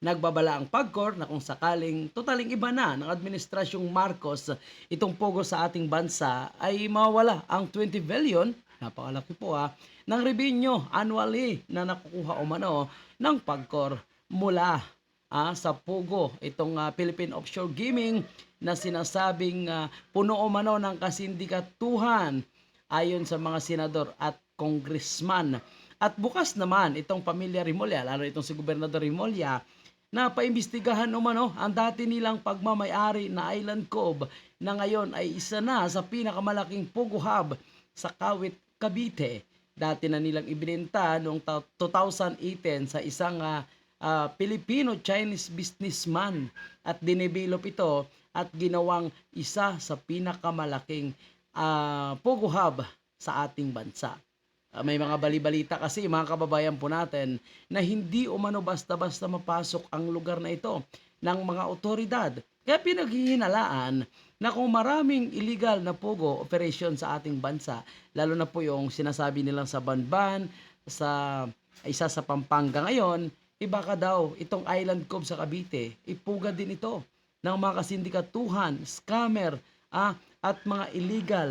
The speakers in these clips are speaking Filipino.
nagbabala ang PAGCOR na kung sakaling totaling iba na ng Administrasyong Marcos itong pogo sa ating bansa ay mawala ang 20 billion, napakalaki po ah, ng revenue annually na nakukuha o mano ng PAGCOR mula ah, sa Pogo, itong ah, Philippine Offshore Gaming na sinasabing ah, puno o mano ng kasindikatuhan ayon sa mga senador at congressman. At bukas naman itong pamilya Rimolya, lalo itong si Gobernador Rimolya, na paimbestigahan umano ang dati nilang pagmamayari na Island Cove na ngayon ay isa na sa pinakamalaking Pogo Hub sa Kawit, Cavite. Dati na nilang ibinenta noong ta- 2018 sa isang ah, ah, Filipino-Chinese businessman at dinevelop ito at ginawang isa sa pinakamalaking ah, Pogo Hub sa ating bansa. Ah, may mga balibalita kasi mga kababayan po natin na hindi umano basta-basta mapasok ang lugar na ito ng mga otoridad. Kaya pinaghihinalaan na kung maraming illegal na pogo operation sa ating bansa, lalo na po yung sinasabi nilang sa Banban, sa isa sa Pampanga ngayon, iba ka daw itong Island Cove sa Cavite, ipuga din ito ng mga kasindikatuhan, scammer, ah, at mga illegal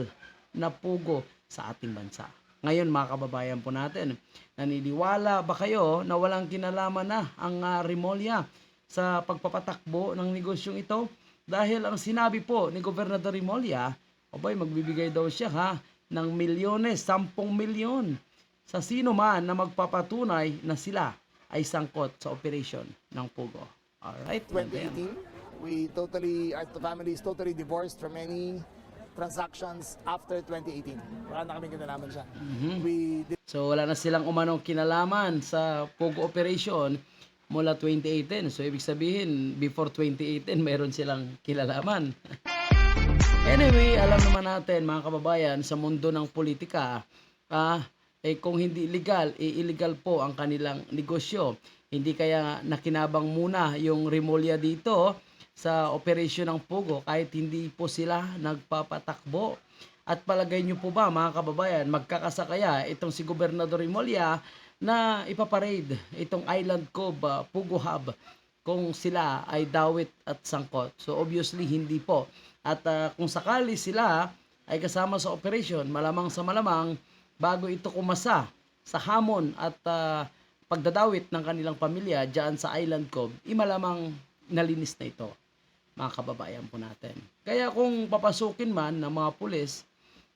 na pugo sa ating bansa. Ngayon mga kababayan po natin, naniniwala ba kayo na walang kinalaman na ang uh, Rimolya sa pagpapatakbo ng negosyong ito? Dahil ang sinabi po ni Gobernador Rimolya, abay magbibigay daw siya ha ng milyones, 10 milyon sa sino man na magpapatunay na sila ay sangkot sa operation ng Pugo. Alright? 2018. We totally, our family is totally divorced from any transactions after 2018. Wala na kaming kinalaman siya. We did So wala na silang umanong kinalaman sa Pogo operation mula 2018. So ibig sabihin, before 2018, meron silang kilalaman. anyway, alam naman natin mga kababayan, sa mundo ng politika, ah, eh kung hindi illegal, eh illegal po ang kanilang negosyo. Hindi kaya nakinabang muna yung Rimolya dito sa operasyon ng Pogo kahit hindi po sila nagpapatakbo. At palagay nyo po ba mga kababayan, magkakasakaya itong si Gobernador Rimolya na ipaparade itong Island Cove uh, Pugo Hub kung sila ay dawit at sangkot. So obviously hindi po. At uh, kung sakali sila ay kasama sa operation, malamang sa malamang bago ito kumasa sa hamon at uh, pagdadawit ng kanilang pamilya diyan sa Island Cove, imalamang nalinis na ito mga kababayan po natin. Kaya kung papasukin man ng mga pulis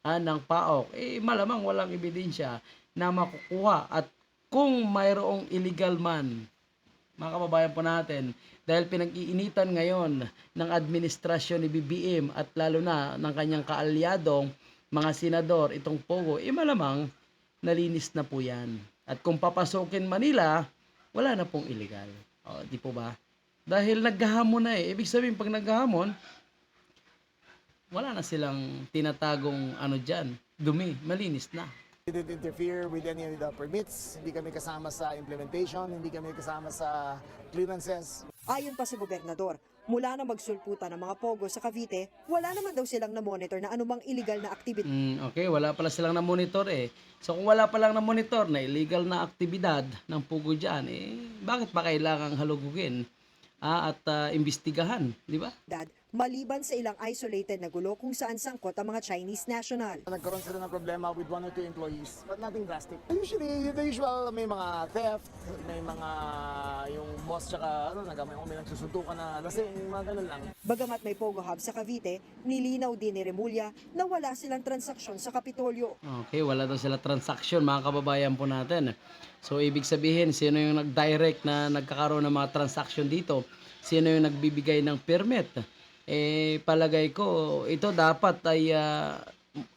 ah, ng PAOK, eh malamang walang ebidensya na makukuha at kung mayroong illegal man, mga kababayan po natin, dahil pinag-iinitan ngayon ng administrasyon ni BBM at lalo na ng kanyang kaalyadong mga senador itong Pogo, eh malamang nalinis na po yan. At kung papasukin Manila, wala na pong illegal. O, di po ba? Dahil naghahamon na eh. Ibig sabihin, pag naghahamon, wala na silang tinatagong ano dyan, dumi, malinis na. didn't interfere with any of the permits. Hindi kami kasama sa implementation. Hindi kami kasama sa clearances. Ayon pa sa gobernador, mula na magsulputan ng mga pogo sa Cavite, wala naman daw silang na-monitor na anumang illegal na activity Mm, okay, wala pala silang na-monitor eh. So kung wala pa lang na-monitor na illegal na aktibidad ng pugo dyan, eh, bakit pa kailangang halugugin ah, at ah, imbestigahan, di ba? Maliban sa ilang isolated na gulo kung saan sangkot ang mga Chinese national. Nagkaroon sila ng problema with one or two employees, but nothing drastic. Usually, the usual, may mga theft, may mga yung boss tsaka ano, nagamay may nagsusuntukan na lasing, mga ganun lang. Bagamat may Pogo Hub sa Cavite, nilinaw din ni Remulla na wala silang transaksyon sa Kapitolyo. Okay, wala daw sila transaction mga kababayan po natin. So ibig sabihin, sino yung nag-direct na nagkakaroon ng mga transaction dito? Sino yung nagbibigay ng permit? Eh palagay ko ito dapat ay ah,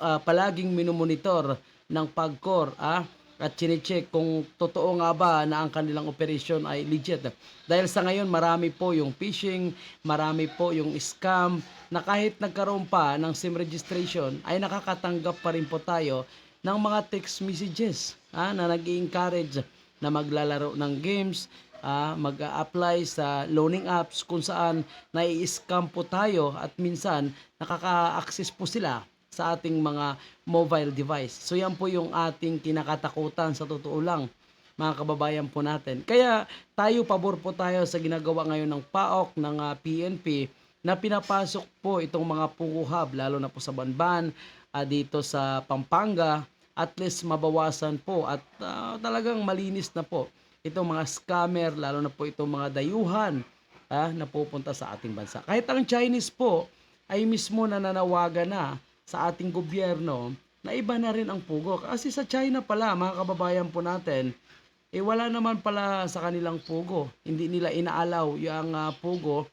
ah, palaging minomonitor ng pagkor ah at chinecheck kung totoo nga ba na ang kanilang operation ay legit. Dahil sa ngayon marami po yung phishing, marami po yung scam na kahit nagkaroon pa ng SIM registration ay nakakatanggap pa rin po tayo ng mga text messages ah, na nag encourage na maglalaro ng games, ah, mag-apply sa loaning apps kung saan nai-scam po tayo at minsan nakaka-access po sila sa ating mga mobile device. So yan po yung ating kinakatakutan sa totoo lang. mga kababayan po natin. Kaya tayo, pabor po tayo sa ginagawa ngayon ng PAOK, ng ah, PNP, na pinapasok po itong mga Pugo Hub, lalo na po sa Banban, ah, dito sa Pampanga, at least mabawasan po at ah, talagang malinis na po itong mga scammer, lalo na po itong mga dayuhan ah, na pupunta sa ating bansa. Kahit ang Chinese po ay mismo nananawagan na sa ating gobyerno na iba na rin ang pugo. Kasi sa China pala, mga kababayan po natin, eh wala naman pala sa kanilang pugo. Hindi nila inaalaw yung ah, pugo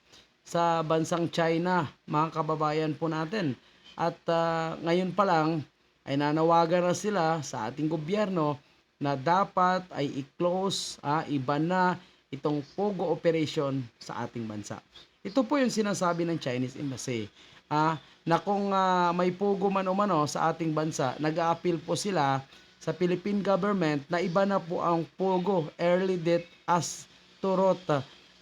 sa bansang China, mga kababayan po natin. At ah, ngayon pa lang ay nanawagan na sila sa ating gobyerno na dapat ay i-close, ah, iba na itong Pogo operation sa ating bansa. Ito po yung sinasabi ng Chinese Embassy. Ah, na kung ah, may Pogo man o mano sa ating bansa, nag-a-appeal po sila sa Philippine government na iba na po ang Pogo early death as to rot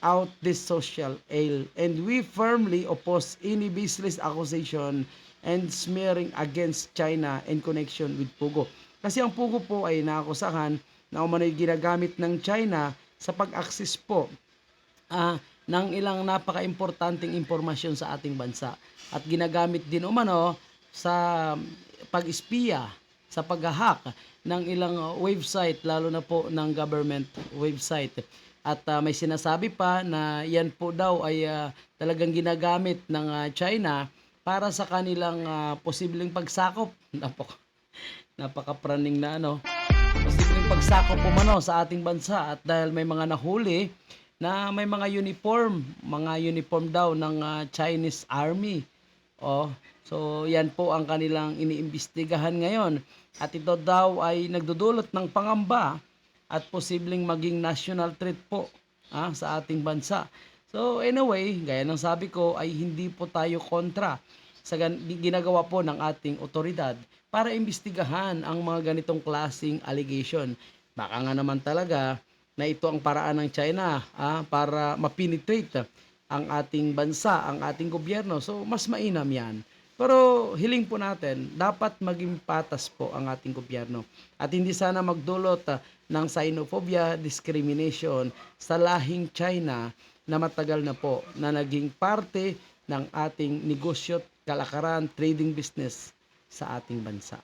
out this social ail. And we firmly oppose any baseless accusation and smearing against China in connection with Pogo. Kasi ang Pogo po ay naakusahan na umano'y ginagamit ng China sa pag-access po ah, ng ilang napaka-importanting impormasyon sa ating bansa. At ginagamit din umano sa pag-espiya, sa pag-hack ng ilang uh, website, lalo na po ng government website. At ah, may sinasabi pa na yan po daw ay ah, talagang ginagamit ng ah, China para sa kanilang ah, posibleng pagsakop. Napaka, napaka-praning na ano posibleng pagsakop po mano sa ating bansa at dahil may mga nahuli na may mga uniform, mga uniform daw ng ah, Chinese Army. Oh, so yan po ang kanilang iniimbestigahan ngayon. At ito daw ay nagdudulot ng pangamba at posibleng maging national threat po ah, sa ating bansa. So anyway, gaya ng sabi ko ay hindi po tayo kontra sa ginagawa po ng ating otoridad para imbestigahan ang mga ganitong klasing allegation. Baka nga naman talaga na ito ang paraan ng China ah, para mapenetrate ang ating bansa, ang ating gobyerno. So mas mainam yan. Pero hiling po natin, dapat maging patas po ang ating gobyerno. At hindi sana magdulot ah, ng xenophobia, discrimination sa lahing China na matagal na po na naging parte ng ating negosyo, kalakaran, trading business sa ating bansa.